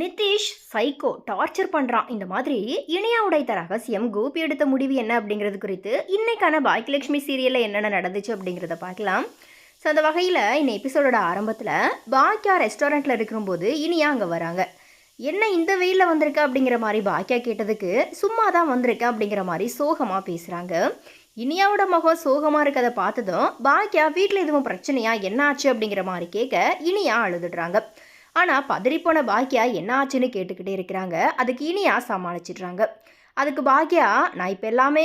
Nitish psycho torture பண்ணுறான் இந்த மாதிரி இணையா உடைத்த ரகசியம் கோபி எடுத்த முடிவு என்ன அப்படிங்கிறது குறித்து இன்னைக்கான பாக்கியலட்சுமி சீரியலில் என்னென்ன நடந்துச்சு அப்படிங்கிறத பார்க்கலாம். ஸோ அந்த வகையில் இந்த எபிசோடோட ஆரம்பத்தில் பாக்கியா ரெஸ்டாரண்ட்டில் இருக்கும்போது இனியா அங்கே வராங்க. என்ன இந்த வெயிலில் வந்திருக்க அப்படிங்கிற மாதிரி பாக்கியா கேட்டதுக்கு சும்மா தான் வந்திருக்க அப்படிங்கிற மாதிரி சோகமாக பேசுகிறாங்க இனியாவோட முகம் சோகமாக இருக்கதை பார்த்ததும் பாக்கியா வீட்டில் எதுவும் பிரச்சனையா என்ன ஆச்சு அப்படிங்கிற மாதிரி கேட்க இனியா அழுதுடுறாங்க. ஆனால் பதறிப்போன பாக்கியா என்ன ஆச்சுன்னு கேட்டுக்கிட்டே இருக்கிறாங்க. அதுக்கு இனியா சமாளிச்சிடுறாங்க. அதுக்கு பாக்கியா நான் இப்போ எல்லாமே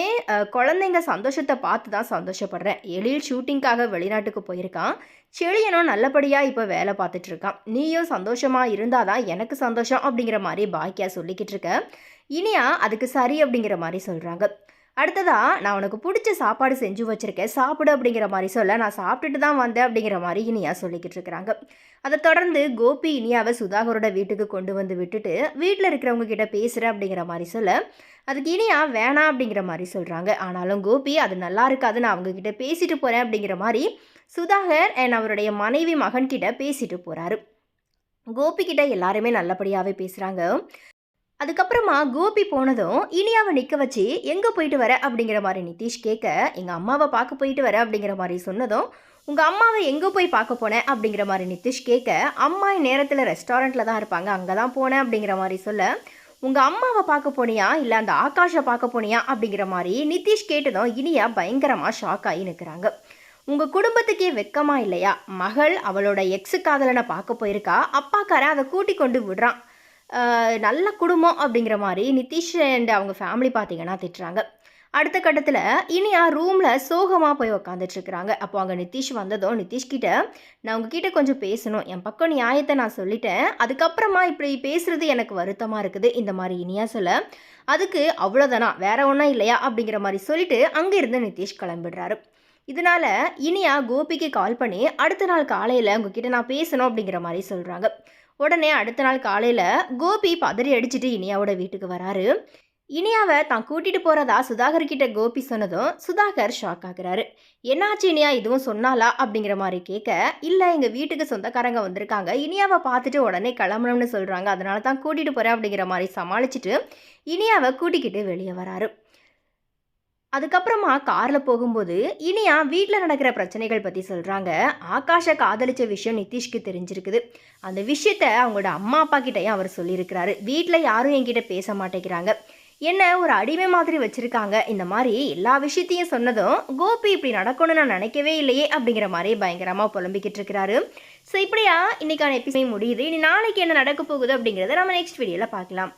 குழந்தைங்க சந்தோஷத்தை பார்த்து தான் சந்தோஷப்படுறேன். எழில் ஷூட்டிங்காக வெளிநாட்டுக்கு போயிருக்கான். செழியனும் நல்லபடியாக இப்போ வேலை பார்த்துட்டு இருக்கான். நீயும் சந்தோஷமாக இருந்தால் தான் எனக்கு சந்தோஷம் அப்படிங்கிற மாதிரி பாக்கியா சொல்லிக்கிட்டு இருக்க. இனியா அதுக்கு சரி அப்படிங்கிற மாதிரி சொல்கிறாங்க அடுத்ததா நான் உனக்கு பிடிச்ச சாப்பாடு செஞ்சு வச்சுருக்கேன் சாப்பிடு அப்படிங்கிற மாதிரி சொல்ல நான் சாப்பிட்டுட்டு தான் வந்தேன் அப்படிங்கிற மாதிரி இனியா சொல்லிக்கிட்டு இருக்கிறாங்க. அதை தொடர்ந்து கோபி இனியாவை சுதாகரோட வீட்டுக்கு கொண்டு வந்து விட்டுட்டு வீட்டில் இருக்கிறவங்க கிட்ட பேசுகிறேன் அப்படிங்கிற மாதிரி சொல்ல அதுக்கு இனியா வேணாம் அப்படிங்கிற மாதிரி சொல்கிறாங்க ஆனாலும் கோபி அது நல்லா இருக்காது நான் அவங்கக்கிட்ட பேசிட்டு போகிறேன் அப்படிங்கிற மாதிரி சுதாகர் அண்ட் அவருடைய மனைவி மகன்கிட்ட பேசிட்டு போகிறாரு கோபிக்கிட்ட எல்லாருமே நல்லபடியாகவே பேசுகிறாங்க அதுக்கப்புறமா கோபி போனதும் இனியாவை நிற்க வச்சு எங்கே போயிட்டு வர? அப்படிங்கிற மாதிரி நிதிஷ் கேட்க எங்கள் அம்மாவை பார்க்க போயிட்டு வர? அப்படிங்கிற மாதிரி சொன்னதும் உங்கள் அம்மாவை எங்கே போய் பார்க்க போனேன் அப்படிங்கிற மாதிரி நிதிஷ் கேட்க அம்மா நேரத்தில் ரெஸ்டாரண்ட்டில் தான் இருப்பாங்க அங்கே தான் போனேன் அப்படிங்கிற மாதிரி சொல்ல உங்கள் அம்மாவை பார்க்க போனியா? இல்லை அந்த ஆகாஷை பார்க்க போனியா? அப்படிங்கிற மாதிரி நிதிஷ் கேட்டதும் இனியா பயங்கரமாக ஷாக் ஆகி நிற்கிறாங்க உங்கள் குடும்பத்துக்கே வெக்கமா இல்லையா? மகள் அவளோட எக்ஸு காதலனை பார்க்க போயிருக்கா? அப்பாக்காரன் அதை கூட்டி கொண்டு விடுறான். நல்ல குடும்பம் அப்படிங்கிற மாதிரி நிதிஷ் அண்ட் அவங்க ஃபேமிலி பார்த்தீங்கன்னா திட்டுறாங்க. அடுத்த கட்டத்தில் இனியா ரூமில் சோகமாக போய் உக்காந்துட்டுருக்குறாங்க அப்போ அங்கே நிதிஷ் வந்ததும் நிதிஷ்கிட்ட நான் உங்ககிட்ட கொஞ்சம் பேசணும். என் பக்கம் நியாயத்தை நான் சொல்லிட்டேன். அதுக்கப்புறமா இப்படி பேசுகிறது எனக்கு வருத்தமாக இருக்குது. இந்த மாதிரி இனியா சொல்ல அதுக்கு அவ்வளோதானா வேற ஒன்றும் இல்லையா? அப்படிங்கிற மாதிரி சொல்லிட்டு அங்கேருந்து நிதிஷ் கிளம்பிடுறாரு. இதனால இனியா கோபிக்கு கால் பண்ணி அடுத்த நாள் காலையில் உங்ககிட்ட நான் பேசணும் அப்படிங்கிற மாதிரி சொல்கிறாங்க உடனே அடுத்த நாள் காலையில் கோபி பதறி அடிச்சுட்டு இனியாவோட வீட்டுக்கு வராரு. இனியாவை தான் கூட்டிகிட்டு போகிறதா சுதாகர் கிட்ட கோபி சொன்னதும் சுதாகர் ஷாக் ஆகுறாரு. என்னாச்சு இனியா? இதுவும் சொன்னாலா அப்படிங்கிற மாதிரி கேட்க இல்லை எங்கள் வீட்டுக்கு சொந்தக்காரங்க வந்திருக்காங்க. இனியாவை பார்த்துட்டு உடனே கிளம்பணும்னு சொல்கிறாங்க அதனால தான் கூட்டிகிட்டு போகிறேன் அப்படிங்கிற மாதிரி சமாளிச்சுட்டு இனியாவை கூட்டிக்கிட்டு வெளியே வராரு. அதுக்கப்புறமா காரில் போகும்போது இனியா வீட்டில் நடக்கிற பிரச்சனைகள் பற்றி சொல்கிறாங்க ஆகாஷை காதலிச்ச விஷயம் நிதிஷ்க்கு தெரிஞ்சிருக்குது. அந்த விஷயத்த அவங்களோட அம்மா அப்பா கிட்டையும் அவர் சொல்லியிருக்கிறாரு. வீட்டில் யாரும் என்கிட்ட பேச மாட்டேங்கிறாங்க. என்ன ஒரு அடிமை மாதிரி வச்சுருக்காங்க. இந்த மாதிரி எல்லா விஷயத்தையும் சொன்னதும் கோபி இப்படி நடக்கணும்னு நான் நினைக்கவே இல்லையே அப்படிங்கிற மாதிரி பயங்கரமாக புலம்பிக்கிட்டு இருக்கிறாரு. ஸோ இப்படியா இன்னைக்கான எபிசோட் முடியுது. இனி நாளைக்கு என்ன நடக்க போகுது அப்படிங்கிறத நம்ம நெக்ஸ்ட் வீடியோவில் பார்க்கலாம்.